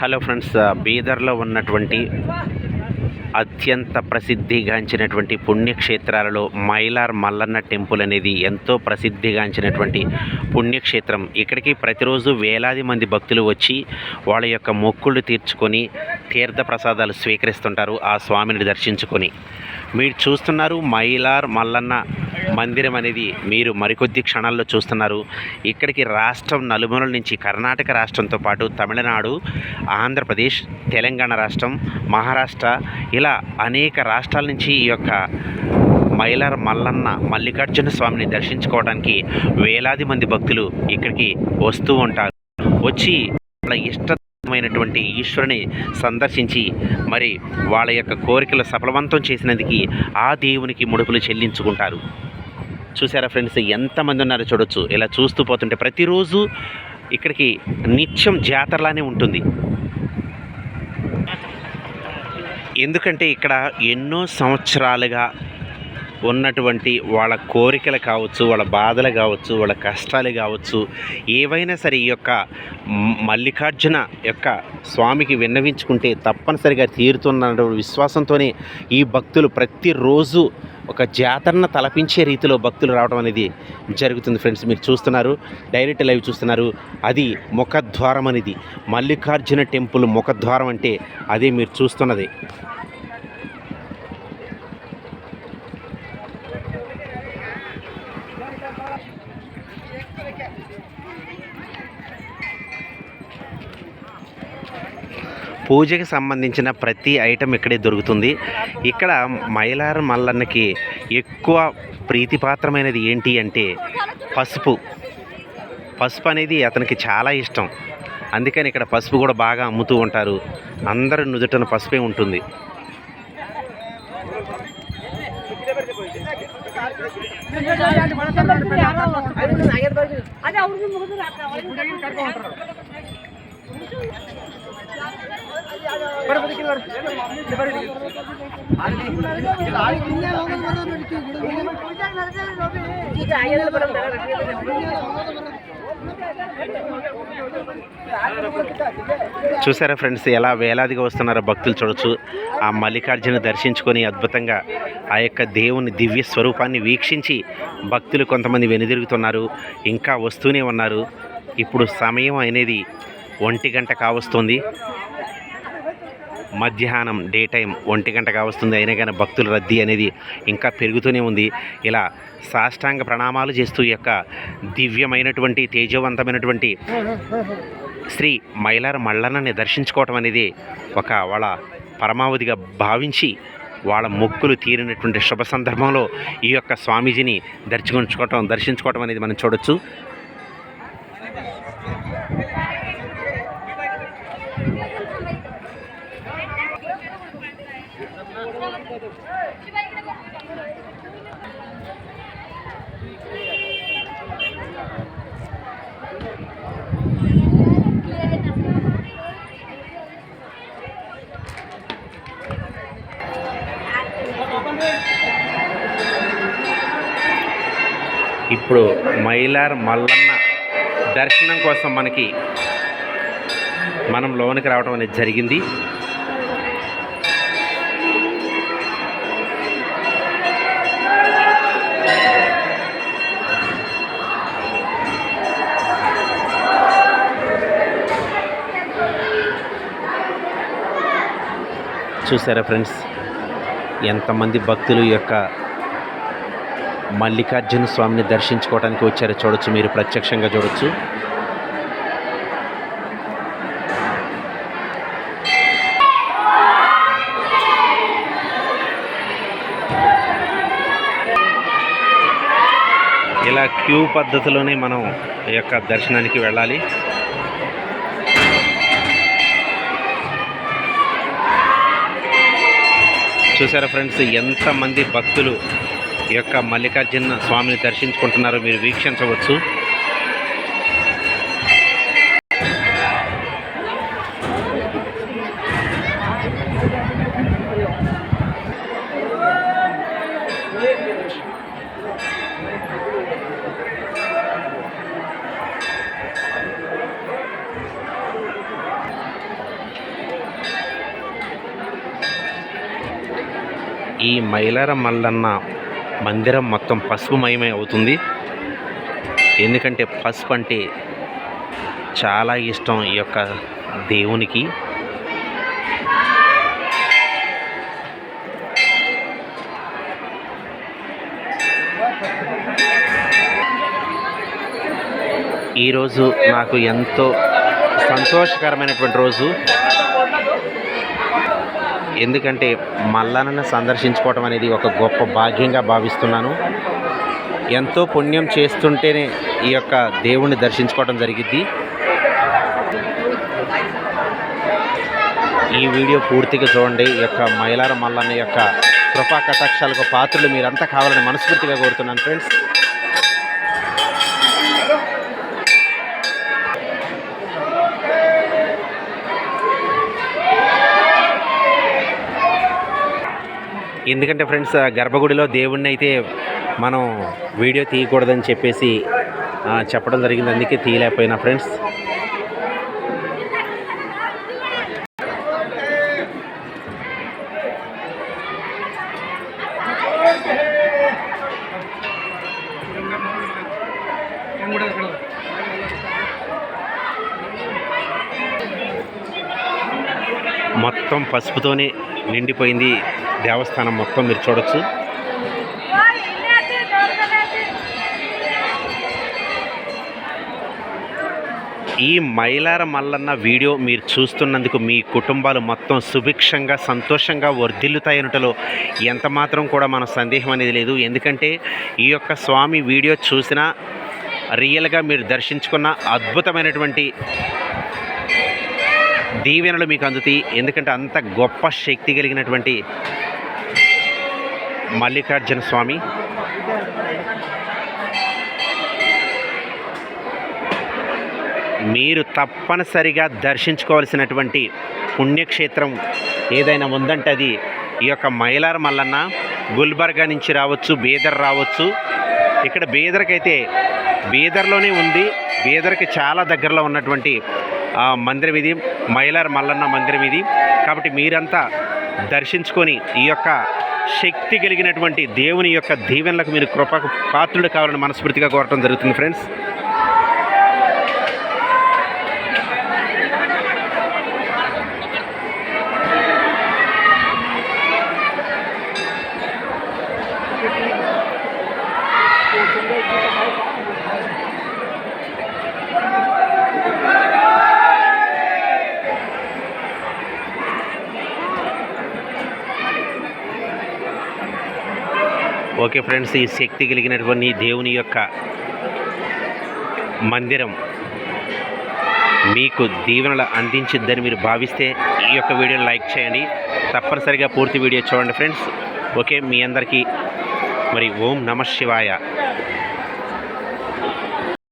Hello friends బీదర్లో ఉన్నటువంటి అత్యంత ప్రసిద్ధిగాంచినటువంటి పుణ్యక్షేత్రాలలో మైలార్ మల్లన్న టెంపుల్ అనేది ఎంతో ప్రసిద్ధిగాంచినటువంటి పుణ్యక్షేత్రం. ఇక్కడికి ప్రతిరోజు వేలాది మంది భక్తులు వచ్చి వాళ్ళ యొక్క మొక్కులు తీర్చుకొని తీర్థ ప్రసాదాలు స్వీకరిస్తుంటారు ఆ స్వామిని దర్శించుకొని. మీరు చూస్తున్నారు మైలార్ మల్లన్న మందిరం అనేది మీరు మరికొద్ది క్షణాల్లో చూస్తున్నారు. ఇక్కడికి రాష్ట్రం నలుమూలల నుంచి కర్ణాటక రాష్ట్రంతో పాటు తమిళనాడు ఆంధ్రప్రదేశ్ తెలంగాణ రాష్ట్రం మహారాష్ట్ర ఇలా అనేక రాష్ట్రాల నుంచి ఈ యొక్క మైలార్ మల్లన్న మల్లికార్జున స్వామిని దర్శించుకోవడానికి వేలాది మంది భక్తులు ఇక్కడికి వస్తూ ఉంటారు. వచ్చి వాళ్ళ ఇష్టమైనటువంటి ఈశ్వరుని సందర్శించి మరి వాళ్ళ యొక్క కోరికలు సఫలవంతం చేసినందుకు ఆ దేవునికి ముడుపులు చెల్లించుకుంటారు. చూసారా ఫ్రెండ్స్? ఎంతమంది ఉన్నారో చూడొచ్చు. ఇలా చూస్తూ పోతుంటే ప్రతిరోజు ఇక్కడికి నిత్యం జాతరలానే ఉంటుంది. ఎందుకంటే ఇక్కడ ఎన్నో సంవత్సరాలుగా ఉన్నటువంటి వాళ్ళ కోరికలు కావచ్చు వాళ్ళ బాధలు కావచ్చు వాళ్ళ కష్టాలు కావచ్చు ఏవైనా సరే ఈ యొక్క మల్లికార్జున యొక్క స్వామికి విన్నవించుకుంటే తప్పనిసరిగా తీరుతున్న విశ్వాసంతోనే ఈ భక్తులు ప్రతిరోజు ఒక జాతరను తలపించే రీతిలో భక్తులు రావడం అనేది జరుగుతుంది ఫ్రెండ్స్. మీరు చూస్తున్నారు డైరెక్ట్ లైవ్ చూస్తున్నారు అది ముఖద్వారం అనేది. మల్లికార్జున టెంపుల్ ముఖద్వారం అంటే అదే మీరు చూస్తున్నది. పూజకి సంబంధించిన ప్రతి ఐటెం ఇక్కడే దొరుకుతుంది. ఇక్కడ మైలార మల్లన్నకి ఎక్కువ ప్రీతిపాత్రమైనది ఏంటి అంటే పసుపు. పసుపు అనేది అతనికి చాలా ఇష్టం. అందుకని ఇక్కడ పసుపు కూడా బాగా అమ్ముతూ ఉంటారు. అందరి నుదుటన పసుపే ఉంటుంది. అదే చూసారా ఫ్రెండ్స్ ఎలా వేలాదిగా వస్తున్నారో భక్తులు చూడొచ్చు. ఆ మల్లికార్జున దర్శించుకొని అద్భుతంగా ఆ యొక్క దేవుని దివ్య స్వరూపాన్ని వీక్షించి భక్తులు కొంతమంది వెనుదిరుగుతున్నారు ఇంకా వస్తూనే ఉన్నారు. ఇప్పుడు సమయం అనేది ఒంటి గంట కావస్తుంది. మధ్యాహ్నం డే టైం ఒంటి గంట కావస్తుంది. అయినా కానీ భక్తుల రద్దీ అనేది ఇంకా పెరుగుతూనే ఉంది. ఇలా సాష్టాంగ ప్రణామాలు చేస్తూ ఈ యొక్క దివ్యమైనటువంటి తేజవంతమైనటువంటి శ్రీ మైలార మల్లన్నని దర్శించుకోవటం అనేది ఒక వాళ్ళ పరమావధిగా భావించి వాళ్ళ మొక్కులు తీరినటువంటి శుభ సందర్భంలో ఈ యొక్క స్వామీజీని దర్శించుకోవటం దర్శించుకోవటం అనేది మనం చూడొచ్చు ఇప్పుడు మైలార్ మల్లన్న దర్శనం కోసం మనకి మనం లోనికి రావడం అనేది జరిగింది. చూసారా ఫ్రెండ్స్? ఎంతమంది భక్తులు యొక్క మల్లికార్జున స్వామిని దర్శించుకోవడానికి వచ్చారో చూడొచ్చు మీరు ప్రత్యక్షంగా చూడొచ్చు. ఇలా క్యూ పద్ధతిలోనే మనం ఈ యొక్క దర్శనానికి వెళ్ళాలి. చూసారా ఫ్రెండ్స్ ఎంతమంది భక్తులు ఈ యొక్క మల్లికార్జున స్వామిని దర్శించుకుంటున్నారో. మీరు వీక్షించవచ్చు. ఈ మైలార మల్లన్న మందిరం మొత్తం పసుపుమయమే అవుతుంది. ఎందుకంటే పసుపు అంటే చాలా ఇష్టం ఈ యొక్క దేవునికి. ఈరోజు నాకు ఎంతో సంతోషకరమైనటువంటి రోజు. ఎందుకంటే మల్లన్నను సందర్శించుకోవటం అనేది ఒక గొప్ప భాగ్యంగా భావిస్తున్నాను. ఎంతో పుణ్యం చేస్తుంటేనే ఈ యొక్క దేవుణ్ణి దర్శించుకోవడం జరిగిద్ది. ఈ వీడియో పూర్తిగా చూడండి. ఈ యొక్క మైలార మల్లన్న యొక్క కృపా కటాక్షాలకు పాత్రలు మీరంతా కావాలని మనస్ఫూర్తిగా కోరుతున్నాను ఫ్రెండ్స్ ఎందుకంటే ఫ్రెండ్స్ ఆ గర్భగుడిలో దేవుణ్ణి అయితే మనం వీడియో తీయకూడదని చెప్పేసి చెప్పడం జరిగింది. అందుకే తీయలేకపోయినా ఫ్రెండ్స్. మొత్తం పసుపుతోనే నిండిపోయింది దేవస్థానం మొత్తం మీరు చూడొచ్చు. ఈ మైలార మల్లన్న వీడియో మీరు చూస్తున్నందుకు మీ కుటుంబాలు మొత్తం సుభిక్షంగా సంతోషంగా వర్ధిల్లుతాయనటలో ఎంత మాత్రం కూడా మన సందేహం అనేది లేదు. ఎందుకంటే ఈ యొక్క స్వామి వీడియో చూసినా రియల్గా మీరు దర్శించుకున్న అద్భుతమైనటువంటి దీవెనలు మీకు అందుతాయి ఎందుకంటే అంత గొప్ప శక్తి కలిగినటువంటి మల్లికార్జున స్వామి. మీరు తప్పనిసరిగా దర్శించుకోవాల్సినటువంటి పుణ్యక్షేత్రం ఏదైనా ఉందంటే అది ఈ యొక్క మైలార్ మల్లన్న గుల్బర్గా నుంచి రావచ్చు బీదర్ రావచ్చు. ఇక్కడ బీదర్కైతే బీదర్లోనే ఉంది. బీదర్కి చాలా దగ్గరలో ఉన్నటువంటి మందిరం ఇది మైలార్ మల్లన్న మందిరం ఇది. కాబట్టి మీరంతా దర్శించుకొని ఈ యొక్క శక్తి కలిగినటువంటి దేవుని యొక్క దీవెనలకు మీరు కృపకు పాత్రుడు కావాలని మనస్ఫూర్తిగా కోరటం జరుగుతుంది ఫ్రెండ్స్. ఓకే ఫ్రెండ్స్ ఈ శక్తి కలిగినటువంటి దేవుని యొక్క మందిరం మీకు దీవెనలు అందించిద్దని మీరు భావిస్తే ఈ యొక్క వీడియోని లైక్ చేయండి. తప్పనిసరిగా పూర్తి వీడియో చూడండి ఫ్రెండ్స్. ఓకే మీ అందరికీ మరి ఓం నమ శివాయ.